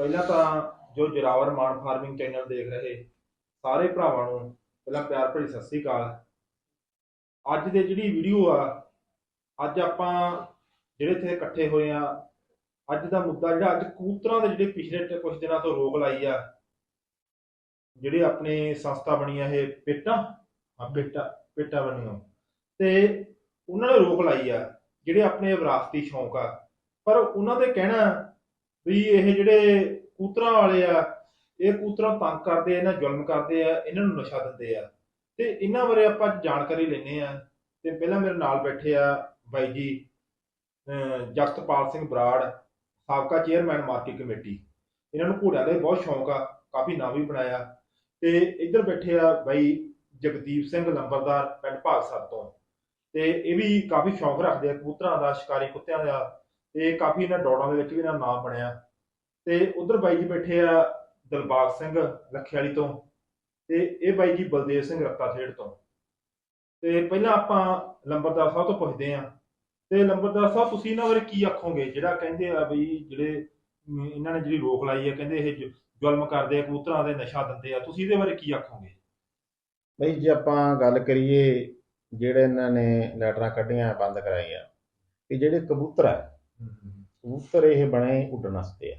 ਪਹਿਲਾਂ ਤਾਂ ਜੋ ਜਰਾਵਰ ਮਾਨ ਫਾਰਮਿੰਗ ਚੈਨਲ ਦੇਖ ਰਹੇ, ਸਾਰੇ ਭਰਾਵਾਂ ਨੂੰ ਪਹਿਲਾਂ ਪਿਆਰ ਭਰੀ ਸਤਿ ਸ੍ਰੀ ਅਕਾਲ। ਅੱਜ ਦੇ ਜਿਹੜੀ ਵੀਡੀਓ ਆ, ਅੱਜ ਆਪਾਂ ਜਿਹੜੇ ਇੱਥੇ ਇਕੱਠੇ ਹੋਏ ਆ, ਅੱਜ ਦਾ ਮੁੱਦਾ ਜਿਹੜਾ ਅੱਜ ਕਬੂਤਰਾਂ ਦੇ ਜਿਹੜੇ ਪਿਛਲੇ ਕੁਝ ਦਿਨਾਂ ਤੋਂ ਰੋਕ ਲਾਈ ਆ, ਜਿਹੜੇ ਆਪਣੇ ਸੰਸਥਾ ਬਣੀ ਆ ਇਹ ਪੇਟਾ, ਹਾਂ, ਪੇਟਾ ਪੇਟਾ ਬਣੀਆਂ ਤੇ ਉਹਨਾਂ ਨੇ ਰੋਕ ਲਾਈ ਆ, ਜਿਹੜੇ ਆਪਣੇ ਵਿਰਾਸਤੀ ਸ਼ੌਂਕ ਆ। ਪਰ ਉਹਨਾਂ ਦੇ ਕਹਿਣਾ ਵੀ ਇਹ ਜਿਹੜੇ ਕੂਤਰਾਂ ਵਾਲੇ ਆ, ਇਹ ਕੂਤਰਾਂ ਤੰਗ ਕਰਦੇ ਆ, ਇਹਨਾਂ ਜ਼ੁਲਮ ਕਰਦੇ ਆ, ਇਹਨਾਂ ਨੂੰ ਨਸ਼ਾ ਦਿੰਦੇ ਆ। ਤੇ ਇਹਨਾਂ ਬਾਰੇ ਆਪਾਂ ਜਾਣਕਾਰੀ ਲੈਣੇ ਆ। ਤੇ ਪਹਿਲਾਂ ਮੇਰੇ ਨਾਲ ਬੈਠੇ ਆ ਬਾਈ ਜੀ ਜਗਤਪਾਲ ਸਿੰਘ ਬਰਾੜ, ਸਾਬਕਾ ਚੇਅਰਮੈਨ ਮਾਰਕੀਟ ਕਮੇਟੀ। ਇਹਨਾਂ ਨੂੰ ਘੋੜਿਆਂ ਦਾ ਬਹੁਤ ਸ਼ੌਂਕ ਆ, ਕਾਫੀ ਨਾਂ ਵੀ ਬਣਾਇਆ। ਤੇ ਇੱਧਰ ਬੈਠੇ ਆ ਬਾਈ ਜਗਦੀਪ ਸਿੰਘ ਲੰਬਰਦਾਰ, ਪਿੰਡ ਭਾਗਸਰ ਤੋਂ। ਤੇ ਇਹ ਵੀ ਕਾਫੀ ਸ਼ੌਂਕ ਰੱਖਦੇ ਆ ਕਬੂਤਰਾਂ ਦਾ, ਸ਼ਿਕਾਰੀ ਕੁੱਤਿਆਂ ਦਾ ਤੇ ਕਾਫੀ ਇਹਨਾਂ ਦੌੜਾਂ ਦੇ ਵਿੱਚ ਵੀ ਇਹਨਾਂ ਦਾ ਨਾਮ ਬਣਿਆ। ਤੇ ਉਧਰ ਬਾਈ ਜੀ ਬੈਠੇ ਆ ਦਿਲਬਾਗ ਸਿੰਘ ਲੱਖੇ ਵਾਲੀ ਤੋਂ ਤੇ ਇਹ ਬਾਈ ਜੀ ਬਲਦੇਵ ਸਿੰਘ ਰੱਤਾ ਤੋਂ। ਤੇ ਪਹਿਲਾਂ ਆਪਾਂ ਲੰਬਰਦਾਰ ਸਾਹਿਬ ਤੋਂ ਪੁੱਛਦੇ ਆ ਤੇ ਲੰਬਰਦਾਰ ਸਾਹਿਬ, ਤੁਸੀਂ ਇਹਨਾਂ ਬਾਰੇ ਕੀ ਆਖੋਗੇ? ਜਿਹੜਾ ਕਹਿੰਦੇ ਆ ਬਈ ਜਿਹੜੇ, ਇਹਨਾਂ ਨੇ ਜਿਹੜੀ ਰੋਕ ਲਾਈ ਆ, ਕਹਿੰਦੇ ਇਹ ਜ਼ੁਲਮ ਕਰਦੇ ਆ, ਕਬੂਤਰਾਂ ਦੇ ਨਸ਼ਾ ਦਿੰਦੇ ਆ, ਤੁਸੀਂ ਇਹਦੇ ਬਾਰੇ ਕੀ ਆਖੋਗੇ? ਬਈ ਜੇ ਆਪਾਂ ਗੱਲ ਕਰੀਏ, ਜਿਹੜੇ ਇਹਨਾਂ ਨੇ ਲੈਟਰਾਂ ਕੱਢੀਆਂ, ਬੰਦ ਕਰਾਈਆਂ ਕਿ ਜਿਹੜੇ ਕਬੂਤਰ ਆ ਕਬੂਤਰ ਇਹ ਬਣੇ ਉੱਡਣ ਵਾਸਤੇ ਆ।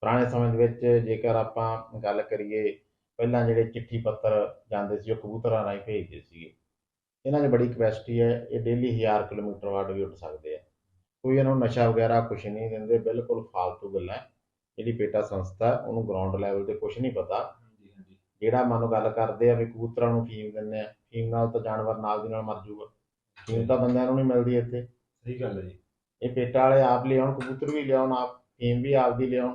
ਪੁਰਾਣੇ ਸਮੇਂ ਦੇ ਵਿੱਚ ਜੇਕਰ ਆਪਾਂ ਗੱਲ ਕਰੀਏ ਪਹਿਲਾਂ ਜਿਹੜੇ ਚਿੱਠੀ ਪੱਤਰ ਜਾਂਦੇ ਸੀ ਉਹ ਕਬੂਤਰਾਂ ਰਾਹੀਂ ਭੇਜਦੇ ਸੀਗੇ। ਇਹਨਾਂ 'ਚ ਬੜੀ ਕਪੈਸਿਟੀ ਹੈ ਇਹ ਡੇਲੀ 1000 ਕਿਲੋਮੀਟਰ ਵਾਟ ਵੀ ਉੱਡ ਸਕਦੇ ਆ। ਕੋਈ ਇਹਨਾਂ ਨੂੰ ਨਸ਼ਾ ਵਗੈਰਾ ਕੁਝ ਨਹੀਂ ਦਿੰਦੇ ਬਿਲਕੁਲ ਫਾਲਤੂ ਗੱਲਾਂ। ਜਿਹੜੀ ਪੇਟਾ ਸੰਸਥਾ ਉਹਨੂੰ ਗਰਾਊਂਡ ਲੈਵਲ ਤੇ ਕੁਝ ਨਹੀਂ ਪਤਾ। ਜਿਹੜਾ ਮੰਨ ਗੱਲ ਕਰਦੇ ਆ ਵੀ ਕਬੂਤਰਾਂ ਨੂੰ ਫੀਮ ਦਿੰਦੇ ਆ ਫੀਮ ਨਾਲ ਤਾਂ ਜਾਨਵਰ ਨਾਲ ਦੀ ਨਾਲ ਮਰ ਜਾਊਗਾ ਫੀਮ ਤਾਂ ਬੰਦਿਆਂ ਨੂੰ ਨਹੀਂ ਮਿਲਦੀ ਇੱਥੇ। ਸਹੀ ਗੱਲ ਹੈ ਜੀ। ਇਹ ਪੇਟਾ ਵਾਲੇ ਆਪ ਲਿਆਉਣ ਕਬੂਤਰ ਵੀ ਲਿਆਉਣ ਆਪ ਫੀਮ ਵੀ ਆਪ ਦੀ ਲਿਆਉਣ।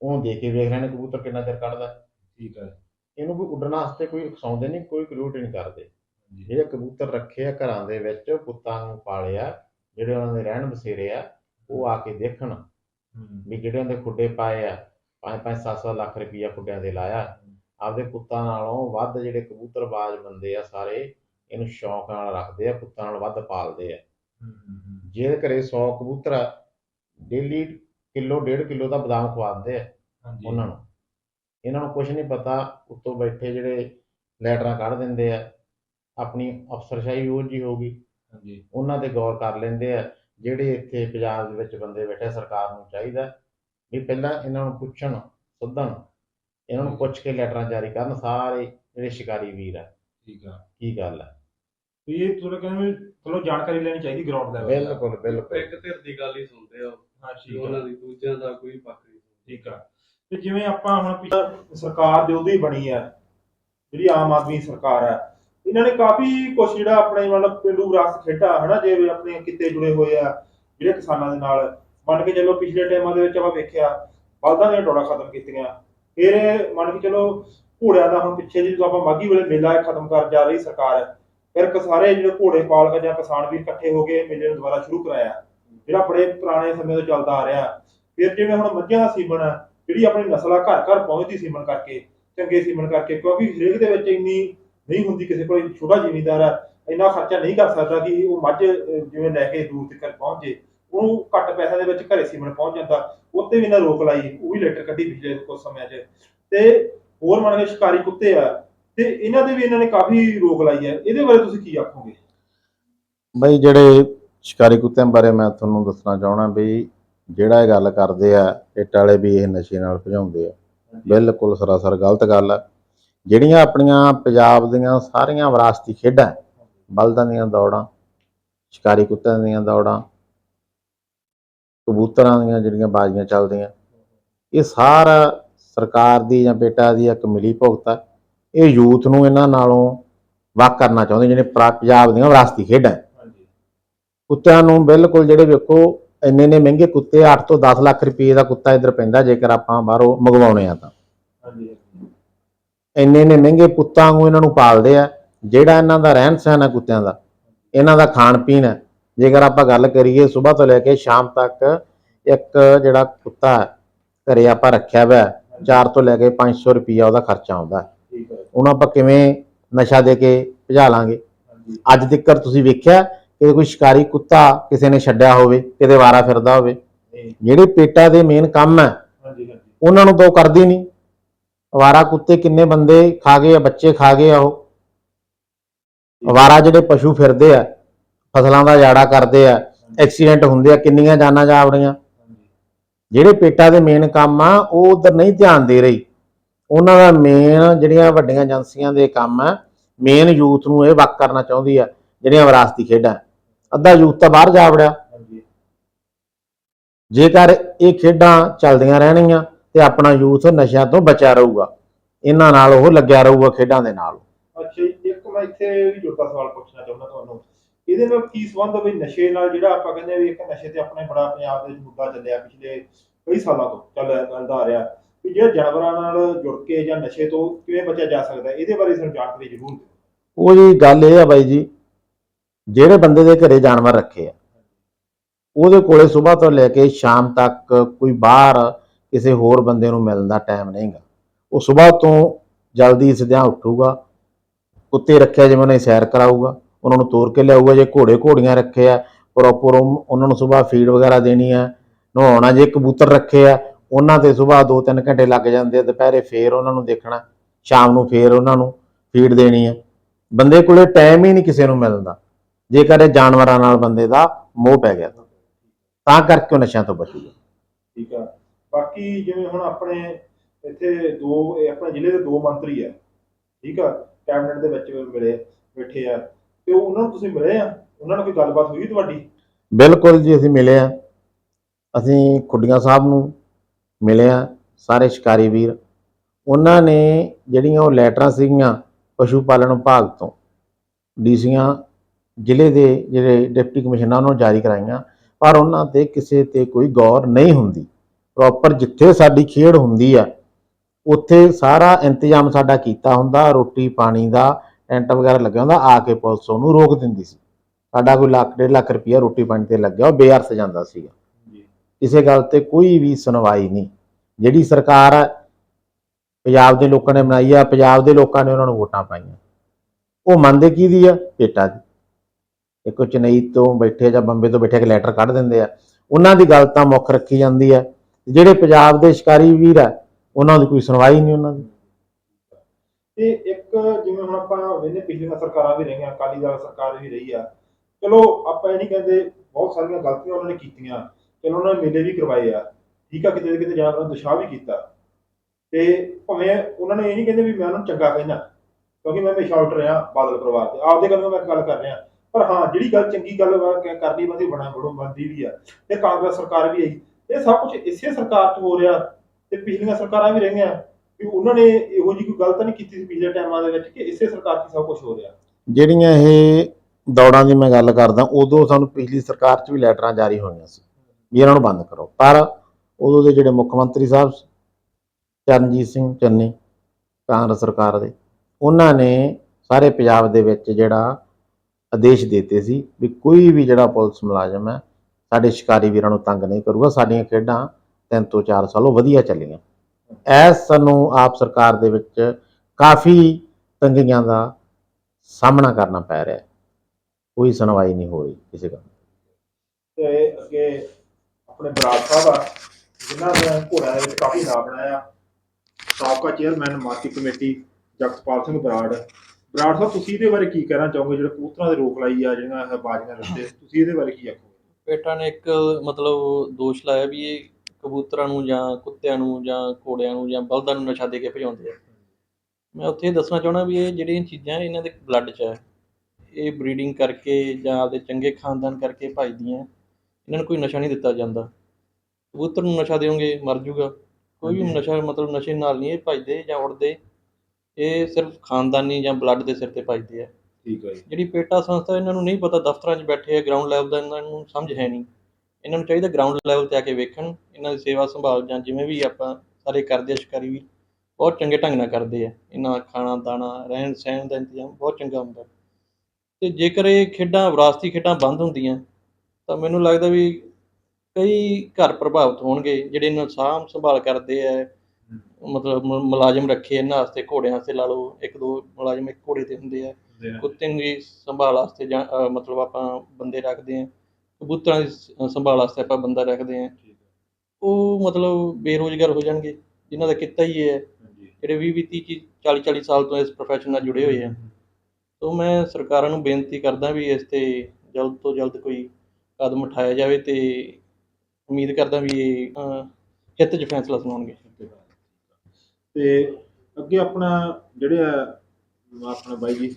ਉਹ ਦੇ ਕੇ ਵੇਖ ਰਹੇ ਨੇ ਕਬੂਤਰ ਕਿੰਨਾ ਚਿਰ ਕੱਢਦਾ। ਠੀਕ ਹੈ ਇਹਨੂੰ ਕੋਈ ਉੱਡਣ ਵਾਸਤੇ ਕੋਈ ਉਕਸਾਉਂਦੇ ਨਹੀਂ ਕੋਈ ਕਲੂਟ ਨਹੀਂ ਕਰਦੇ। ਜਿਹੜੇ ਕਬੂਤਰ ਰੱਖੇ ਆ ਘਰਾਂ ਦੇ ਵਿੱਚ ਪੁੱਤਾਂ ਨੂੰ ਪਾਲਿਆ ਜਿਹੜੇ ਉਹਨਾਂ ਦੇ ਰਹਿਣ ਬਸੇਰੇ ਆ ਉਹ ਆ ਕੇ ਦੇਖਣ ਵੀ ਜਿਹੜੇ ਉਹਦੇ ਖੁੱਡੇ ਪਾਏ ਆ 5-5 7-7 ਲੱਖ ਰੁਪਈਆ ਖੁੱਡਿਆਂ ਦੇ ਲਾਇਆ। ਆਪਦੇ ਪੁੱਤਾਂ ਨਾਲੋਂ ਵੱਧ ਜਿਹੜੇ ਕਬੂਤਰਬਾਜ਼ ਬੰਦੇ ਆ ਸਾਰੇ ਇਹਨੂੰ ਸ਼ੌਂਕ ਨਾਲ ਰੱਖਦੇ ਆ ਪੁੱਤਾਂ ਨਾਲ ਵੱਧ ਪਾਲਦੇ ਆ। ਹੂੰ, ਹੂੰ, ਹੂੰ। ਜੇ ਘਰੇ 100 ਕਬੂਤਰ ਆ ਡੇਲੀ ਕਿਲੋ ਡੇਢ ਕਿਲੋ ਦਾ ਬਦਾਮ ਖਵਾਉਂਦੇ ਆ ਹਾਂਜੀ। ਉਹਨਾਂ ਨੂੰ। ਇਹਨਾਂ ਨੂੰ ਕੁਝ ਨਹੀਂ ਪਤਾ ਉੱਤੋਂ ਬੈਠੇ ਜਿਹੜੇ ਲੈਟਰਾਂ ਕੱਢ ਦਿੰਦੇ ਆ ਆਪਣੀ ਅਫਸਰਸ਼ਾਹੀ ਉਹ ਜੀ ਹੋਗੀ ਹਾਂਜੀ। ਉਹਨਾਂ ਤੇ ਗੌਰ ਕਰ ਲੈਂਦੇ ਆ ਜਿਹੜੇ ਇੱਥੇ ਪੰਜਾਬ ਦੇ ਵਿੱਚ ਬੰਦੇ ਬੈਠੇ ਸਰਕਾਰ ਨੂੰ ਚਾਹੀਦਾ ਵੀ ਪਹਿਲਾਂ ਇਹਨਾਂ ਨੂੰ ਪੁੱਛਣ ਸੱਦਣ ਇਹਨਾਂ ਨੂੰ ਪੁੱਛ ਕੇ ਲੈਟਰਾਂ ਜਾਰੀ ਕਰਨ ਸਾਰੇ ਜਿਹੜੇ ਸ਼ਿਕਾਰੀ ਵੀਰ ਆ। ਠੀਕ ਆ। ਕੀ ਗੱਲ ਆ? ਵੀ ਇਹ ਤੁਹਾਨੂੰ ਕਹਿੰਦੇ ਚਲੋ ਜਾਣਕਾਰੀ ਲੈਣੀ ਚਾਹੀਦੀ ਗਰਾਊਂਡ ਲੈਵਲ ਬਿਲਕੁਲ ਬਿਲਕੁਲ। ਇੱਕ ਧਿਰ ਦੀ ਗੱਲ ਹੀ ਸੁਣਦੇ ਆ ਹਾਂ ਠੀਕ ਉਹਨਾਂ ਦੀ ਦੂਜਿਆਂ ਦਾ ਕੋਈ ਪੱਖ ਨਹੀਂ ਠੀਕ ਆ। ਤੇ ਜਿਵੇਂ ਆਪਾਂ ਹੁਣ ਪਿਛ- ਸਰਕਾਰ ਦੀ ਬਣੀ ਆ ਜਿਹੜੀ ਆਮ ਆਦਮੀ ਸਰਕਾਰ ਆ ਇਹਨਾਂ ਨੇ ਕਾਫੀ ਕੁਛ ਜਿਹੜਾ ਆਪਣੇ ਮਤਲਬ ਪਿੰਡੂ ਵਿਰਾਸਤ ਖੇਡਾਂ ਹਨਾ ਜਿਵੇਂ ਆਪਣੇ ਕਿੱਤੇ ਜੁੜੇ ਹੋਏ ਆ ਜਿਹੜੇ ਕਿਸਾਨਾਂ ਦੇ ਨਾਲ। ਮੰਨ ਕੇ ਚੱਲੋ ਪਿਛਲੇ ਟਾਈਮਾਂ ਦੇ ਵਿੱਚ ਆਪਾਂ ਵੇਖਿਆ ਬਲਦਾਂ ਦੀਆਂ ਟੋੜਾ ਖਤਮ ਕੀਤੀਆਂ। ਫਿਰ ਮੰਨ ਕੇ ਚੱਲੋ ਘੋੜਿਆਂ ਦਾ ਹੁਣ ਪਿੱਛੇ ਜਦੋਂ ਆਪਾਂ ਮਾਗੀ ਵੇਲੇ ਮੇਲਾ ਖਤਮ ਕਰ ਜਾ ਰਹੀ ਸਰਕਾਰ ਫਿਰ ਕ- ਸਾਰੇ ਜਿਹੜੇ ਘੋੜੇ ਪਾਲਕ ਜਾਂ ਕਿਸਾਨ ਵੀ ਇਕੱਠੇ ਹੋ ਕੇ ਮੇਲੇ ਨੂੰ ਦੁਬਾਰਾ ਸ਼ੁਰੂ ਕਰਾਇਆ। ਜਿਹੜਾ ਬੜੇ ਪੁਰਾਣੇ ਸਮੇਂ ਤੋਂ ਚੱਲਦਾ ਆ ਰਿਹਾ। ਫਿਰ ਜਿਵੇਂ ਹੁਣ ਮੱਝਾਂ ਦਾ ਸੀਮਨ ਆ ਜਿਹੜੀ ਆਪਣੀ ਨਸਲ ਆ, ਘਰ ਘਰ ਪਹੁੰਚਦੀ ਸੀਮਨ ਕਰਕੇ, ਚੰਗੇ ਸੀਮਨ ਕਰਕੇ, ਕਿਉਂਕਿ ਹਰੇਕ ਦੇ ਵਿੱਚ ਇੰਨੀ ਨਹੀਂ ਹੁੰਦੀ ਕਿਸੇ ਕੋਲ ਛੋਟਾ ਜ਼ਿਮੀਂਦਾਰ ਆ, ਇੰਨਾ ਖਰਚਾ ਨਹੀਂ ਕਰ ਸਕਦਾ ਕਿ ਉਹ ਮੱਝ ਜਿਵੇਂ ਲੈ ਕੇ ਦੂਰ ਤੱਕ ਪਹੁੰਚੇ। ਉਹਨੂੰ ਘੱਟ ਪੈਸਿਆਂ ਦੇ ਵਿੱਚ ਘਰੇ ਸੀਮਨ ਪਹੁੰਚ ਜਾਂਦਾ। ਉੱਤੇ ਵੀ ਇਹਨਾਂ ਰੋਕ ਲਾਈ, ਉਹ ਵੀ ਲੈਟਰ ਕੱਢੀ ਪਿਛਲੇ ਕੁਝ ਸਮਿਆਂ 'ਚ। ਤੇ ਹੋਰ ਮੰਨ ਕੇ ਸ਼ਿਕਾਰੀ ਕੁੱਤੇ ਆ ਤੇ ਇਹਨਾਂ ਦੇ ਵੀ ਇਹਨਾਂ ਨੇ ਕਾਫੀ ਰੋਕ ਲਾਈ ਹੈ। ਇਹਦੇ ਬਾਰੇ ਤੁਸੀਂ ਕੀ ਆਖੋਗੇ? ਬਈ ਜਿਹੜੇ ਸ਼ਿਕਾਰੀ ਕੁੱਤਿਆਂ ਬਾਰੇ ਮੈਂ ਤੁਹਾਨੂੰ ਦੱਸਣਾ ਚਾਹਣਾ ਵੀ ਜਿਹੜਾ ਇਹ ਗੱਲ ਕਰਦੇ ਆ ਇੱਟ ਵਾਲੇ ਵੀ ਇਹ ਨਸ਼ੇ ਨਾਲ ਭਜਾਉਂਦੇ ਆ। ਬਿਲਕੁਲ ਸਰਾਸਰ ਗਲਤ ਗੱਲ ਆ। ਜਿਹੜੀਆਂ ਆਪਣੀਆਂ ਪੰਜਾਬ ਦੀਆਂ ਸਾਰੀਆਂ ਵਿਰਾਸਤੀ ਖੇਡਾਂ ਬਲਦਾਂ ਦੀਆਂ ਦੌੜਾਂ ਸ਼ਿਕਾਰੀ ਕੁੱਤਿਆਂ ਦੀਆਂ ਦੌੜਾਂ ਕਬੂਤਰਾਂ ਦੀਆਂ ਜਿਹੜੀਆਂ ਬਾਜ਼ੀਆਂ ਚੱਲਦੀਆਂ ਇਹ ਸਾਰਾ ਸਰਕਾਰ ਦੀ ਜਾਂ ਬੇਟਾ ਦੀ ਇੱਕ ਮਿਲੀ ਭੁਗਤ ਆ। ਇਹ ਯੂਥ ਨੂੰ ਇਹਨਾਂ ਨਾਲੋਂ ਵੱਖ ਕਰਨਾ ਚਾਹੁੰਦੇ ਜਿਹੜੇ ਪੰਜਾਬ ਦੀਆਂ ਵਿਰਾਸਤੀ ਖੇਡਾਂ। ਹਾਂਜੀ। ਕੁੱਤਿਆਂ ਨੂੰ ਬਿਲਕੁਲ ਜਿਹੜੇ ਵੇਖੋ ਇੰਨੇ ਨੇ ਮਹਿੰਗੇ ਕੁੱਤੇ 8 ਤੋਂ 10 ਲੱਖ ਰੁਪਏ ਦਾ ਕੁੱਤਾ ਇੱਧਰ ਪੈਂਦਾ ਜੇਕਰ ਆਪਾਂ ਬਾਹਰੋਂ ਮੰਗਵਾਉਣੇ ਆ ਤਾਂ। ਇੰਨੇ ਨੇ ਮਹਿੰਗੇ ਪੁੱਤਾਂ ਨੂੰ ਇਹਨਾਂ ਨੂੰ ਪਾਲਦੇ ਆ ਜਿਹੜਾ ਇਹਨਾਂ ਦਾ ਰਹਿਣ ਸਹਿਣ ਹੈ ਕੁੱਤਿਆਂ ਦਾ ਇਹਨਾਂ ਦਾ ਖਾਣ ਪੀਣ ਹੈ ਜੇਕਰ ਆਪਾਂ ਗੱਲ ਕਰੀਏ ਸਵੇਰ ਤੋਂ ਲੈ ਕੇ ਸ਼ਾਮ ਤੱਕ ਇੱਕ ਜਿਹੜਾ ਕੁੱਤਾ ਘਰੇ ਆਪਾਂ ਰੱਖਿਆ ਹੋਇਆ 4 ਤੋਂ ਲੈ ਕੇ 500 ਰੁਪਈਆ ਉਹਦਾ ਖਰਚਾ ਆਉਂਦਾ। ਉਹਨੂੰ ਆਪਾਂ ਕਿਵੇਂ ਨਸ਼ਾ ਦੇ ਕੇ ਭਜਾ ਲਾਂਗੇ? ਅੱਜ ਤੱਕ ਤੁਸੀਂ ਵੇਖਿਆ ਕਿ ਕੋਈ ਸ਼ਿਕਾਰੀ ਕੁੱਤਾ ਕਿਸੇ ਨੇ ਛੱਡਿਆ ਹੋਵੇ ਕਿਤੇ ਵਾਰਾ ਫਿਰਦਾ ਹੋਵੇ। ਜਿਹੜੇ ਪੇਟਾ ਦੇ ਮੇਨ ਕੰਮ ਹੈ ਉਹਨਾਂ ਨੂੰ ਤਾਂ ਉਹ ਕਰਦੀ ਨਹੀਂ। ਅਵਾਰਾ ਕੁੱਤੇ ਕਿੰਨੇ ਬੰਦੇ ਖਾ ਗਏ ਆ ਬੱਚੇ ਖਾ ਗਏ ਆ ਉਹ। ਅਵਾਰਾ ਜਿਹੜੇ ਪਸ਼ੂ ਫਿਰਦੇ ਆ ਫਸਲਾਂ ਦਾ ਜਾੜਾ ਕਰਦੇ ਆ ਐਕਸੀਡੈਂਟ ਹੁੰਦੇ ਆ ਕਿੰਨੀਆਂ ਜਾਨਾਂ ਜਾ ਵੜੀਆਂ ਜਿਹੜੇ ਪੇਟਾ ਦੇ ਮੇਨ ਕੰਮ ਆ ਉਹ ਉਧਰ ਨਹੀਂ ਧਿਆਨ ਦੇ ਰਹੀ। ਉਹਨਾਂ ਦਾ ਮੇਨ ਜਿਹੜੀਆਂ ਵੱਡੀਆਂ ਏਜੰਸੀਆਂ ਦੇ ਕੰਮ ਆ ਮੇਨ ਯੂਥ ਨੂੰ ਇਹ ਵਕ ਕਰਨਾ ਚਾਹੁੰਦੀ ਆ ਜਿਹੜੀਆਂ ਵਿਰਾਸਤੀ ਖੇਡਾਂ। ਅੱਧਾ ਯੂਥ ਤਾਂ ਬਾਹਰ ਜਾ ਵੜਿਆ। ਜੇਕਰ ਇਹ ਖੇਡਾਂ ਚੱਲਦੀਆਂ ਰਹਿਣਗੀਆਂ ਤੇ ਆਪਣਾ ਯੂਥ ਨਸ਼ਿਆਂ ਤੋਂ ਬਚਿਆ ਰਹੂਗਾ। ਇਹਨਾਂ ਨਾਲ ਉਹ ਲੱਗਿਆ ਰਹੂਗਾ ਖੇਡਾਂ ਦੇ ਨਾਲ। ਅੱਛਾ ਇੱਕ ਮੈਂ ਇੱਥੇ ਵੀ ਜੋਤਾ ਸਵਾਲ ਪੁੱਛਣਾ ਚਾਹੁੰਦਾ ਤੁਹਾਨੂੰ। ਇਹਦੇ ਨਾਲ ਕੀ ਸੰਬੰਧ ਹੈ ਵੀ ਨਸ਼ੇ ਨਾਲ ਜਿਹੜਾ ਆਪਾਂ ਕਹਿੰਦੇ ਆ ਵੀ ਇੱਕ ਨਸ਼ੇ ਤੇ ਆਪਣੇ ਬੜਾ ਪੰਜਾਬ ਦੇ ਵਿੱਚ ਮੁੱਦਾ ਚੱਲਿਆ ਪਿਛਲੇ ਕਈ ਸਾਲਾਂ ਤੋਂ ਚੱਲ ਚੱਲਦਾ ਆ ਰਿਹਾ। ਵੀ ਜਿਹੜਾ ਜਾਨਵਰਾਂ ਨਾਲ ਜੁੜ ਕੇ ਜਾਂ ਨਸ਼ੇ ਤੋਂ ਕਿਵੇਂ ਬਚਿਆ ਜਾ ਸਕਦਾ ਹੈ? ਇਹਦੇ ਬਾਰੇ ਸਾਨੂੰ ਜਾਣਕਾਰੀ ਜ਼ਰੂਰ ਦਿਓ ਉਹ ਜੀ ਗੱਲ ਇਹ ਆ ਬਾਈ ਜੀ, ਜਿਹੜੇ ਬੰਦੇ ਦੇ ਘਰੇ ਜਾਨਵਰ ਰੱਖੇ ਆ, ਉਹਦੇ ਕੋਲੇ ਸਵੇਰ ਤੋਂ ਲੈ ਕੇ ਸ਼ਾਮ ਤੱਕ ਕੋਈ ਬਾਹਰ ਕਿਸੇ ਹੋਰ ਬੰਦੇ ਨੂੰ ਮਿਲਣ ਦਾ ਟਾਈਮ ਨਹੀਂਗਾ ਉਹ ਸਵੇਰ ਤੋਂ ਜਲਦੀ ਸਦਿਆਂ ਉੱਠੂਗਾ, ਕੁੱਤੇ ਰੱਖਿਆ ਜਿਵੇਂ ਉਹਨੇ ਸੈਰ ਕਰਾਊਗਾ, ਉਹਨਾਂ ਨੂੰ ਤੋਰ ਕੇ ਲਿਆਊਗਾ, ਜੇ ਘੋੜੇ ਘੋੜੀਆਂ ਰੱਖੇ ਆ ਪ੍ਰੋਪਰ ਉਹਨਾਂ ਨੂੰ ਸਵੇਰ ਫੀਡ ਵਗੈਰਾ ਦੇਣੀ ਆ, ਨਹਾਉਣਾ ਜੇ ਕਬੂਤਰ ਰੱਖੇ ਆ ਉਹਨਾਂ ਤੇ ਸਵੇਰ 2-3 ਘੰਟੇ ਲੱਗ ਜਾਂਦੇ ਆ ਦੁਪਹਿਰੇ ਫੇਰ ਉਹਨਾਂ ਨੂੰ ਦੇਖਣਾ ਸ਼ਾਮ ਨੂੰ ਫੇਰ ਉਹਨਾਂ ਨੂੰ ਫੀਡ ਦੇਣੀ ਆ। ਬੰਦੇ ਕੋਲੇ ਟਾਈਮ ਹੀ ਨਹੀਂ ਕਿਸੇ ਨੂੰ ਮਿਲਦਾ ਜੇਕਰ ਇਹ ਜਾਨਵਰਾਂ ਨਾਲ ਬੰਦੇ ਦਾ ਮੋਹ ਪੈ ਗਿਆ ਤਾਂ। ਤਾਂ ਕਰਕੇ ਉਹ ਨਸ਼ਿਆਂ ਤੋਂ ਬਚੂਗਾ ਠੀਕ ਆ। ਬਾਕੀ ਜਿਵੇਂ ਹੁਣ ਆਪਣੇ ਇੱਥੇ ਦੋ ਇਹ ਆਪਣੇ ਜ਼ਿਲ੍ਹੇ ਦੇ ਦੋ ਮੰਤਰੀ ਆ। ਠੀਕ ਆ ਕੈਬਨਿਟ ਦੇ ਵਿੱਚ ਮਿਲੇ ਬੈਠੇ ਆ। ਤੇ ਉਹ ਉਹਨਾਂ ਨੂੰ ਤੁਸੀਂ ਮਿਲੇ ਆ? ਉਹਨਾਂ ਨਾਲ ਕੋਈ ਗੱਲਬਾਤ ਹੋਈ ਤੁਹਾਡੀ? ਬਿਲਕੁਲ ਜੀ ਅਸੀਂ ਮਿਲੇ ਆ। ਅਸੀਂ ਖੁੱਡੀਆਂ ਸਾਹਿਬ ਨੂੰ ਮਿਲਿਆ ਸਾਰੇ ਸ਼ਿਕਾਰੀ ਵੀਰ। ਉਹਨਾਂ ਨੇ ਜਿਹੜੀਆਂ ਉਹ ਲੈਟਰਾਂ ਸੀਗੀਆਂ ਪਸ਼ੂ ਪਾਲਣ ਵਿਭਾਗ ਤੋਂ, ਡੀਸੀਆਂ, ਜ਼ਿਲ੍ਹੇ ਦੇ ਜਿਹੜੇ ਡਿਪਟੀ ਕਮਿਸ਼ਨਰ ਉਹਨਾਂ ਨੂੰ ਜਾਰੀ ਕਰਾਈਆਂ, ਪਰ ਉਹਨਾਂ ਤੇ ਕਿਸੇ ਤੇ ਕੋਈ ਗੌਰ ਨਹੀਂ ਹੁੰਦੀ। ਪ੍ਰੋਪਰ ਜਿੱਥੇ ਸਾਡੀ ਖੇਡ ਹੁੰਦੀ ਆ, ਉੱਥੇ ਸਾਰਾ ਇੰਤਜ਼ਾਮ ਸਾਡਾ ਕੀਤਾ ਹੁੰਦਾ, ਰੋਟੀ ਪਾਣੀ ਦਾ ਟੈਂਟ ਵਗੈਰਾ ਲੱਗਿਆ ਹੁੰਦਾ, ਆ ਕੇ ਪੁਲਿਸ ਉਹਨੂੰ ਰੋਕ ਦਿੰਦੀ ਸੀ। ਸਾਡਾ ਕੋਈ ਲੱਖ, ਡੇਢ ਲੱਖ ਰੁਪਇਆ ਰੋਟੀ ਪਾਣੀ ਤੇ ਲੱਗਿਆ, ਉਹ ਬੇਅਰਥ ਜਾਂਦਾ ਸੀਗਾ। ਕਿਸੇ ਗੱਲ ਤੇ ਕੋਈ ਵੀ ਸੁਣਵਾਈ ਨਹੀਂ। ਜਿਹੜੀ ਸਰਕਾਰ ਪੰਜਾਬ ਦੇ ਲੋਕਾਂ ਨੇ ਬਣਾਈ ਆ, ਪੰਜਾਬ ਦੇ ਲੋਕਾਂ ਨੇ ਉਹਨਾਂ ਨੂੰ ਵੋਟਾਂ ਪਾਈਆਂ। ਉਹ ਮੰਨਦੇ ਕਿਹਦੀ ਆ? ਪੇਟਾ ਦੀ ਇੱਕ ਚੇਨਈ ਤੋਂ ਬੈਠੇ ਜਾਂ ਬੰਬੇ ਤੋਂ ਬੈਠੇ ਇੱਕ ਲੈਟਰ ਕੱਢ ਦਿੰਦੇ ਆ। ਉਹਨਾਂ ਦੀ ਗੱਲ ਤਾਂ ਮੁੱਖ ਰੱਖੀ ਜਾਂਦੀ ਹੈ ਜਿਹੜੇ ਪੰਜਾਬ ਦੇ ਸ਼ਿਕਾਰੀ ਵੀਰ ਆ, ਉਹਨਾਂ ਦੀ ਕੋਈ ਸੁਣਵਾਈ ਨਹੀਂ ਉਹਨਾਂ ਦੀ। ਤੇ ਇੱਕ ਜਿਵੇਂ ਹੁਣ ਆਪਾਂ ਵੇਨੇ ਪਿਛਲੀਆਂ ਸਰਕਾਰਾਂ ਵੀ ਰਹੀਆਂ, ਅਕਾਲੀ ਦਲ ਸਰਕਾਰ ਵੀ ਰਹੀ ਆ। ਚਲੋ, ਆਪਾਂ ਇਹ ਨਹੀਂ ਕਹਿੰਦੇ, ਬਹੁਤ ਸਾਰੀਆਂ ਗਲਤੀਆਂ ਉਹਨਾਂ ਨੇ ਕੀਤੀਆਂ। ਚਲੋ ਉਹਨਾਂ ਨੇ ਮੇਲੇ ਵੀ ਕਰਵਾਏ ਆ, ਠੀਕ ਆ, ਕਿਤੇ ਨਾ ਕਿਤੇ ਜਾਨਵਰਾਂ ਨੂੰ ਦੁਸ਼ਾਹ ਵੀ ਕੀਤਾ। ਤੇ ਭਾਵੇਂ ਉਹਨਾਂ ਨੇ ਇਹ ਨਹੀਂ ਕਹਿੰਦੇ ਵੀ ਮੈਂ ਉਹਨਾਂ ਨੂੰ ਚੰਗਾ ਕਹਿਣਾ ਕਿਉਂਕਿ ਮੈਂ ਹਮੇਸ਼ਾ ਉੱਠ ਰਿਹਾ ਬਾਦਲ ਪਰਿਵਾਰ ਤੇ। ਆਪਦੇ ਗੱਲੋਂ ਮੈਂ ਗੱਲ ਕਰ ਰਿਹਾ, ਪਰ ਹਾਂ, ਜਿਹੜੀ ਗੱਲ ਚੰਗੀ ਗੱਲ ਵਾ, ਕਿ ਕਰਨੀ ਬੰਦੀ ਬਣਾ ਬੜੋ ਬੰਦੀ ਵੀ ਆ। ਤੇ ਕਾਂਗਰਸ ਸਰਕਾਰ ਵੀ ਆਈ। ਇਹ ਸਭ ਕੁਝ ਇਸੇ ਸਰਕਾਰ 'ਚ ਹੋ ਰਿਹਾ ਤੇ ਪਿਛਲੀਆਂ ਸਰਕਾਰਾਂ ਵੀ ਰਹੀਆਂ ਵੀ ਉਹਨਾਂ ਨੇ ਇਹੋ ਜਿਹੀ ਕੋਈ ਗੱਲ ਤਾਂ ਨਹੀਂ ਕੀਤੀ ਸੀ ਪਿਛਲੇ ਟਾਈਮਾਂ ਦੇ ਵਿੱਚ ਕਿ ਇਸੇ ਸਰਕਾਰ 'ਚ ਸਭ ਕੁਝ ਹੋ ਰਿਹਾ। ਜਿਹੜੀਆਂ ਇਹ ਦੌੜਾਂ ਦੀ ਮੈਂ ਗੱਲ ਕਰਦਾ, ਉਦੋਂ ਸਾਨੂੰ ਪਿਛਲੀ ਸਰਕਾਰ 'ਚ ਵੀ ਲੈਟਰਾਂ ਜਾਰੀ ਹੋਈਆਂ ਸੀ। ਵੀ ਇਹਨਾਂ ਨੂੰ ਬੰਦ ਕਰੋ। ਪਰ ਉਦੋਂ ਦੇ ਜਿਹੜੇ ਮੁੱਖ ਮੰਤਰੀ ਸਾਹਿਬ ਚਰਨਜੀਤ ਸਿੰਘ ਚੰਨੀ, ਕਾਂਗਰਸ ਸਰਕਾਰ ਦੇ, ਉਹਨਾਂ ਨੇ ਸਾਰੇ ਪੰਜਾਬ ਦੇ ਵਿੱਚ ਜਿਹੜਾ ਆਦੇਸ਼ ਦਿੱਤੇ ਸੀ ਵੀ ਕੋਈ ਵੀ ਜਿਹੜਾ ਪੁਲਿਸ ਮੁਲਾਜ਼ਮ ਹੈ, ਸਾਡੇ ਸ਼ਿਕਾਰੀ ਵੀਰਾਂ ਨੂੰ ਤੰਗ ਨਹੀਂ ਕਰੂਗਾ। ਸਾਡੀਆਂ ਖੇਡਾਂ ਤਿੰਨ ਤੋਂ ਚਾਰ ਸਾਲੋਂ ਵਧੀਆ ਚੱਲੀਆਂ। ਐਸ ਸਾਨੂੰ ਆਪ ਸਰਕਾਰ ਦੇ ਵਿੱਚ ਕਾਫੀ ਤੰਗੀਆਂ ਦਾ ਸਾਹਮਣਾ ਕਰਨਾ ਪੈ ਰਿਹਾ ਕੋਈ ਸੁਣਵਾਈ ਨਹੀਂ ਹੋ ਰਹੀ ਕਿਸੇ ਗੱਲ ਤੇ ਅੱਗੇ ਆਪਣੇ ਬਰਾੜ ਸਾਹਿਬ ਆ, ਜਿਨ੍ਹਾਂ ਨੇ ਘੋੜਿਆਂ ਦੇ ਵਿੱਚ ਕਾਫੀ ਨਾਮ ਬਣਾਇਆ। ਸਾਬਕਾ chairman market committee, Jagatpal Singh Brar. Brar ਸਾਹਿਬ, ਤੁਸੀਂ ਇਹਦੇ ਬਾਰੇ ਕੀ ਕਹਿਣਾ ਚਾਹੋਗੇ? ਜਿਹੜੇ ਕਬੂਤਰਾਂ ਦੇ ਰੋਕ ਲਾਈ ਆ, ਜਿਹੜੀਆਂ ਇਹ ਬਾਜ਼ੀਆਂ ਦੇ ਤੁਸੀਂ ਇਹਦੇ ਬਾਰੇ ਕੀ ਆਖੋਗੇ? ਪੇਟਾ ਨੇ ਇੱਕ ਮਤਲਬ ਦੋਸ਼ ਲਾਇਆ ਵੀ ਇਹ ਕਬੂਤਰਾਂ ਨੂੰ ਜਾਂ ਕੁੱਤਿਆਂ ਨੂੰ ਜਾਂ ਘੋੜਿਆਂ ਨੂੰ ਜਾਂ ਬਲਦਾਂ ਨੂੰ ਨਸ਼ਾ ਦੇ ਕੇ ਭਜਾਉਂਦੇ ਆ। ਮੈਂ ਉੱਥੇ ਇਹ ਦੱਸਣਾ ਚਾਹਣਾ ਵੀ ਇਹ ਜਿਹੜੀਆਂ ਚੀਜ਼ਾਂ ਇਹਨਾਂ ਦੇ ਬਲੱਡ 'ਚ ਹੈ ਇਹ ਬਰੀਡਿੰਗ ਕਰਕੇ ਜਾਂ ਆਪਦੇ ਚੰਗੇ ਖਾਨਦਾਨ ਕਰਕੇ ਭਜਦੀਆਂ। ਇਹਨਾਂ ਨੂੰ ਕੋਈ ਨਸ਼ਾ ਨਹੀਂ ਦਿੱਤਾ ਜਾਂਦਾ। ਕਬੂਤਰ ਨੂੰ ਨਸ਼ਾ ਦਿਓਗੇ ਮਰ ਜੂਗਾ। ਕੋਈ ਵੀ ਨਸ਼ਾ ਮਤਲਬ ਨਸ਼ੇ ਨਾਲ ਨਹੀਂ ਇਹ ਭਜਦੇ ਜਾਂ ਉੜਦੇ। ਇਹ ਸਿਰਫ ਖਾਨਦਾਨੀ ਜਾਂ ਬਲੱਡ ਦੇ ਸਿਰ ਤੇ ਭਜਦੇ ਆ। ਠੀਕ ਹੈ ਜੀ। ਜਿਹੜੀ ਪੇਟਾ ਸੰਸਥਾ ਇਹਨਾਂ ਨੂੰ ਨਹੀਂ ਪਤਾ ਦਫ਼ਤਰਾਂ 'ਚ ਬੈਠੇ ਆ ਗਰਾਊਂਡ ਲੈਵਲ ਦਾ ਇਹਨਾਂ ਨੂੰ ਸਮਝ ਹੈ ਨਹੀਂ। ਇਹਨਾਂ ਨੂੰ ਚਾਹੀਦਾ ਗਰਾਊਂਡ ਲੈਵਲ ਤੇ ਆ ਕੇ ਵੇਖਣ ਇਹਨਾਂ ਦੀ ਸੇਵਾ ਸੰਭਾਲ ਜਾਂ ਜਿਵੇਂ ਵੀ ਆਪਾਂ ਸਾਰੇ ਕਰਦੇ ਆ ਸ਼ਿਕਾਰੀ ਵੀ ਬਹੁਤ ਚੰਗੇ ਢੰਗ ਨਾਲ ਕਰਦੇ ਆ। ਇਹਨਾਂ ਦਾ ਖਾਣਾ ਦਾਣਾ ਰਹਿਣ ਸਹਿਣ ਦਾ ਇੰਤਜ਼ਾਮ ਬਹੁਤ ਚੰਗਾ ਹੁੰਦਾ। ਤੇ ਜੇਕਰ ਇਹ ਖੇਡਾਂ ਵਿਰਾਸਤੀ ਖੇਡਾਂ ਬੰਦ ਹੁੰਦੀਆਂ ਤਾਂ ਮੈਨੂੰ ਲੱਗਦਾ ਵੀ ਕਈ ਘਰ ਪ੍ਰਭਾਵਿਤ ਹੋਣਗੇ ਜਿਹੜੇ ਇਹਨਾਂ ਨੂੰ ਸਾਂਭ ਸੰਭਾਲ ਕਰਦੇ ਆ। ਮਤਲਬ ਮੁ- ਮੁਲਾਜ਼ਮ ਰੱਖੇ ਇਹਨਾਂ ਵਾਸਤੇ ਘੋੜਿਆਂ ਵਾਸਤੇ ਲਾ ਲਓ ਇੱਕ ਦੋ ਮੁਲਾਜ਼ਮ ਇੱਕ ਘੋੜੇ ਤੇ ਹੁੰਦੇ ਆ। ਕੁੱਤੇ ਦੀ ਸੰਭਾਲ ਵਾਸਤੇ ਜਾਂ ਅ, ਮਤਲਬ ਆਪਾਂ ਬੰਦੇ ਰੱਖਦੇ ਹਾਂ ਕਬੂਤਰਾਂ ਦੀ ਸ- ਸੰਭਾਲ ਵਾਸਤੇ ਆਪਾਂ ਬੰਦਾ ਰੱਖਦੇ ਹਾਂ ਉਹ ਮਤਲਬ ਬੇਰੋਜ਼ਗਾਰ ਹੋ ਜਾਣਗੇ ਜਿਨ੍ਹਾਂ ਦਾ ਕਿੱਤਾ ਹੀ ਇਹ। ਹੈ ਜਿਹੜੇ 20 ਵੀਹ 30 40 40 ਸਾਲ ਤੋਂ ਇਸ ਪ੍ਰੋਫੈਸ਼ਨ ਨਾਲ ਜੁੜੇ ਹੋਏ ਆ। ਸੋ ਮੈਂ ਸਰਕਾਰਾਂ ਨੂੰ ਬੇਨਤੀ ਕਰਦਾ ਵੀ ਇਸ ਤੇ ਜਲਦ ਤੋਂ ਜਲਦ ਕੋਈ ਕਦਮ ਉਠਾਇਆ ਜਾਵੇ ਤੇ ਉਮੀਦ ਕਰਦਾ ਵੀ ਇਹ ਅਹ, ਹਿੱਤ 'ਚ ਫੈਸਲਾ ਸੁਣਾਉਣਗੇ। ਤੇ ਅੱਗੇ ਆਪਣਾ ਜਿਹੜੇ ਆ ਆਪਣੇ ਬਾਈ ਜੀ।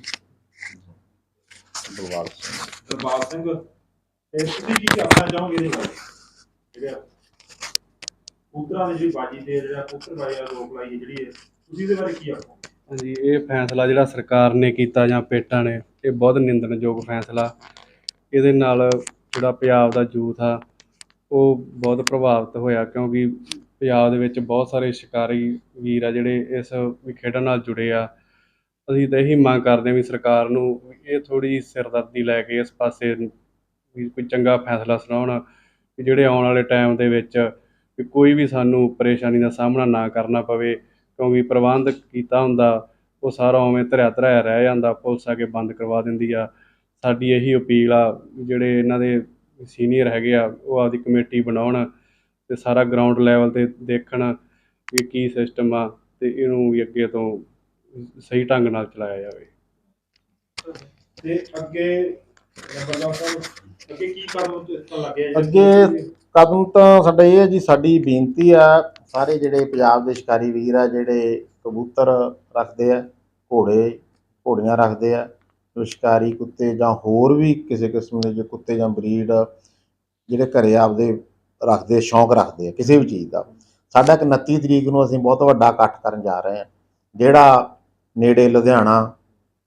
ਬਲਵਾਲ ਸਿੰਘ। ਦਰਬਾਰ ਸਿੰਘ ਤੇ ਤੁਸੀਂ ਕੀ ਕਹਿਣਾ ਚਾਹੋਗੇ ਇਹਦੇ ਬਾਰੇ? ਜਿਹੜੇ ਪੁੱਤਰਾਂ ਦੀ ਜਿਹੜੀ ਬਾਜੀ ਤੇ ਜਿਹੜਾ ਪੁੱਤਰ ਬਾਜੀ ਦਾ ਰੋਕ ਲਾਈ ਹੈ ਜਿਹੜੀ ਹੈ ਤੁਸੀਂ ਇਹਦੇ ਬਾਰੇ ਕੀ ਆਖੋ ਹਾਂਜੀ ਇਹ ਫੈਸਲਾ ਜਿਹੜਾ ਸਰਕਾਰ ਨੇ ਕੀਤਾ ਜਾਂ ਪੇਟਾਂ ਨੇ ਇਹ ਬਹੁਤ ਨਿੰਦਣਯੋਗ ਫੈਸਲਾ। ਇਹਦੇ ਨਾਲ ਜਿਹੜਾ ਪੰਜਾਬ ਦਾ ਯੂਥ ਆ, ਉਹ ਬਹੁਤ ਪ੍ਰਭਾਵਿਤ ਹੋਇਆ ਕਿਉਂਕਿ ਪੰਜਾਬ ਦੇ ਵਿੱਚ ਬਹੁਤ ਸਾਰੇ ਸ਼ਿਕਾਰੀ ਵੀਰ ਆ ਜਿਹੜੇ ਇਸ ਵੀ ਖੇਡਾਂ ਨਾਲ ਜੁੜੇ ਆ। ਅਸੀਂ ਤਾਂ ਇਹੀ ਮੰਗ ਕਰਦੇ ਹਾਂ ਵੀ ਸਰਕਾਰ ਨੂੰ ਇਹ ਥੋੜੀ ਸਿਰਦਰਦੀ ਲੈ ਕੇ ਇਸ ਪਾਸੇ ਵੀ ਕੋਈ ਚੰਗਾ ਫੈਸਲਾ ਸੁਣਾਉਣ ਕਿ ਜਿਹੜੇ ਆਉਣ ਵਾਲੇ ਟਾਈਮ ਦੇ ਵਿੱਚ ਵੀ ਕੋਈ ਵੀ ਸਾਨੂੰ ਪਰੇਸ਼ਾਨੀ ਦਾ ਸਾਹਮਣਾ ਨਾ ਕਰਨਾ ਪਵੇ, ਕਿਉਂਕਿ ਪ੍ਰਬੰਧ ਕੀਤਾ ਹੁੰਦਾ, ਉਹ ਸਾਰਾ ਉਵੇਂ ਧਰਿਆ ਧਰਿਆ ਰਹਿ ਜਾਂਦਾ, ਪੁਲਿਸ ਆ ਕੇ ਬੰਦ ਕਰਵਾ ਦਿੰਦੀ ਆ। ਸਾਡੀ ਇਹੀ ਅਪੀਲ ਆ ਵੀ ਜਿਹੜੇ ਇਹਨਾਂ ਦੇ ਸੀਨੀਅਰ ਹੈਗੇ ਆ ਉਹ ਆਪਦੀ ਕਮੇਟੀ ਬਣਾਉਣ ਤੇ ਸਾਰਾ ਗਰਾਊਂਡ ਲੈਵਲ ਤੇ ਦੇਖਣ ਵੀ ਕੀ ਸਿਸਟਮ ਆ ਤੇ ਇਹਨੂੰ ਵੀ ਅੱਗੇ ਤੋਂ ਸਹੀ ਢੰਗ ਨਾਲ ਚਲਾਇਆ ਜਾਵੇ ਤੇ ਅੱਗੇ ਸਾਹਿਬ ਕੀ ਕਦਮ? ਅੱਗੇ ਕਦਮ ਤਾਂ ਸਾਡਾ ਇਹ ਹੈ ਜੀ ਸਾਡੀ ਬੇਨਤੀ ਆ ਸਾਰੇ ਜਿਹੜੇ ਪੰਜਾਬ ਦੇ ਸ਼ਿਕਾਰੀ ਵੀਰ ਆ ਜਿਹੜੇ ਕਬੂਤਰ ਰੱਖਦੇ ਆ ਘੋੜੇ ਘੋੜੀਆਂ ਰੱਖਦੇ ਆ ਸ਼ਿਕਾਰੀ ਕੁੱਤੇ ਜਾਂ ਹੋਰ ਵੀ ਕਿਸੇ ਕਿਸਮ ਦੇ ਜੇ ਕੁੱਤੇ ਜਾਂ ਬਰੀਡ ਜਿਹੜੇ ਘਰੇ ਆਪਦੇ ਰੱਖਦੇ, ਸ਼ੌਂਕ ਰੱਖਦੇ ਆ, ਕਿਸੇ ਵੀ ਚੀਜ਼ ਦਾ। ਸਾਡਾ ਇੱਕ 29 ਤਰੀਕ ਨੂੰ ਅਸੀਂ ਬਹੁਤ ਵੱਡਾ ਇਕੱਠ ਕਰਨ ਜਾ ਰਹੇ ਹਾਂ। ਜਿਹੜਾ ਨੇੜੇ ਲੁਧਿਆਣਾ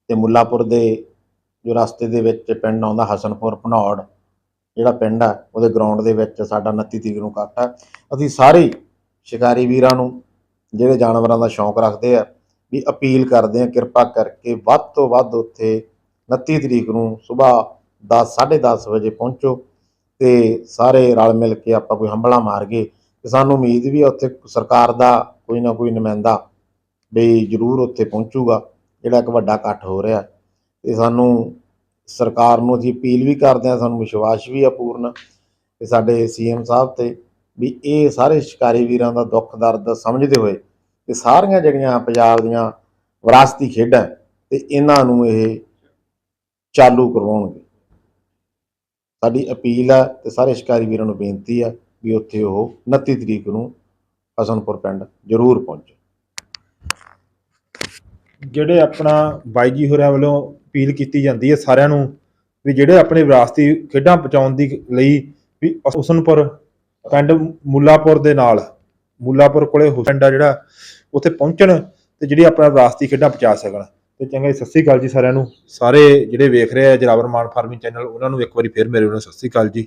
ਤੇ ਮੁੱਲਾਪੁਰ ਦੇ ਜੋ ਰਸਤੇ ਦੇ ਵਿੱਚ ਪਿੰਡ ਆਉਂਦਾ, ਹਸਨਪੁਰ, ਭਨੌੜ, ਜਿਹੜਾ ਪਿੰਡ ਆ, ਉਹਦੇ ਗਰਾਊਂਡ ਦੇ ਵਿੱਚ ਸਾਡਾ 29 ਤਰੀਕ ਨੂੰ ਇਕੱਠ ਆ। ਅਸੀਂ ਸਾਰੇ ਸ਼ਿਕਾਰੀ ਵੀਰਾਂ ਨੂੰ, ਜਿਹੜੇ ਜਾਨਵਰਾਂ ਦਾ ਸ਼ੌਂਕ ਰੱਖਦੇ ਆ, ਵੀ ਅਪੀਲ ਕਰਦੇ ਆ ਕਿਰਪਾ ਕਰਕੇ ਵੱਧ ਤੋਂ ਵੱਧ ਉੱਥੇ 29 ਤਰੀਕ ਨੂੰ ਸਵੇਰ 10 10:30 ਵਜੇ ਪਹੁੰਚੋ ਤੇ ਸਾਰੇ ਰਲ ਮਿਲ ਕੇ ਆਪਾਂ ਕੋਈ ਹੰਬਲਾ ਮਾਰ ਗਏ ਤੇ ਸਾਨੂੰ ਉਮੀਦ ਵੀ ਆ ਉੱਥੇ ਸਰਕਾਰ ਦਾ ਕੋਈ ਨਾ ਕੋਈ ਨੁਮਾਇੰਦਾ ਵੀ ਜ਼ਰੂਰ ਉੱਥੇ ਪਹੁੰਚੂਗਾ, ਜਿਹੜਾ ਇੱਕ ਵੱਡਾ ਇਕੱਠ ਹੋ ਰਿਹਾ। ਤੇ ਸਾਨੂੰ ਸਰਕਾਰ ਨੂੰ ਅਸੀਂ ਅਪੀਲ ਵੀ ਕਰਦੇ ਹਾਂ ਸਾਨੂੰ ਵਿਸ਼ਵਾਸ ਵੀ ਆ ਪੂਰਨ ਤੇ ਸਾਡੇ ਸੀਐਮ ਸਾਹਿਬ ਤੇ ਵੀ ਇਹ ਸਾਰੇ ਸ਼ਿਕਾਰੀ ਵੀਰਾਂ ਦਾ ਦੁੱਖ, ਦਰਦ ਸਮਝਦੇ ਹੋਏ ਤੇ ਸਾਰੀਆਂ ਜਿਹੜੀਆਂ ਪੰਜਾਬ ਦੀਆਂ ਵਿਰਾਸਤੀ ਖੇਡਾਂ ਤੇ ਇਹਨਾਂ ਨੂੰ ਇਹ ਚਾਲੂ ਕਰਵਾਉਣਗੇ। ਸਾਡੀ ਅਪੀਲ ਆ ਤੇ ਸਾਰੇ ਸ਼ਿਕਾਰੀ ਵੀਰਾਂ ਨੂੰ ਬੇਨਤੀ ਆ ਵੀ ਉੱਥੇ ਉਹ 29 ਤਰੀਕ ਨੂੰ ਹਸਨਪੁਰ ਪਿੰਡ ਜ਼ਰੂਰ ਪਹੁੰਚੇ। ਜਿਹੜੇ ਆਪਣਾ ਬਾਈ ਜੀ ਹੋਰਿਆਂ ਵੱਲੋਂ ਅਪੀਲ ਕੀਤੀ ਜਾਂਦੀ ਹੈ ਸਾਰਿਆਂ ਨੂੰ ਵੀ ਜਿਹੜੇ ਆਪਣੇ ਵਿਰਾਸਤੀ ਖੇਡਾਂ ਪਹੁੰਚਾਉਣ ਦੀ ਲਈ ਵੀ ਹਸਨਪੁਰ ਪਿੰਡ ਮੁੱਲਾਪੁਰ ਦੇ ਨਾਲ, ਮੁੱਲਾਪੁਰ ਕੋਲੇ ਹੁਸਨ ਦਾ ਜਿਹੜਾ, ਉੱਥੇ ਪਹੁੰਚਣ ਤੇ ਜਿਹੜੀ ਆਪਣਾ ਵਿਰਾਸਤੀ ਖੇਡਾਂ ਪਹੁੰਚਾ ਸਕਣ। ਤੇ ਚੰਗਾ ਜੀ, ਸਤਿ ਸ੍ਰੀ ਅਕਾਲ ਜੀ ਸਾਰਿਆਂ ਨੂੰ। ਸਾਰੇ ਜਿਹੜੇ ਵੇਖ ਰਹੇ ਆ ਜਰਾਵਰ ਮਾਨ ਫਾਰਮਿੰਗ ਚੈਨਲ, ਉਹਨਾਂ ਨੂੰ ਇੱਕ ਵਾਰੀ ਫੇਰ ਮੇਰੇ ਵੱਲੋਂ ਸਤਿ ਸ੍ਰੀ ਅਕਾਲ ਜੀ।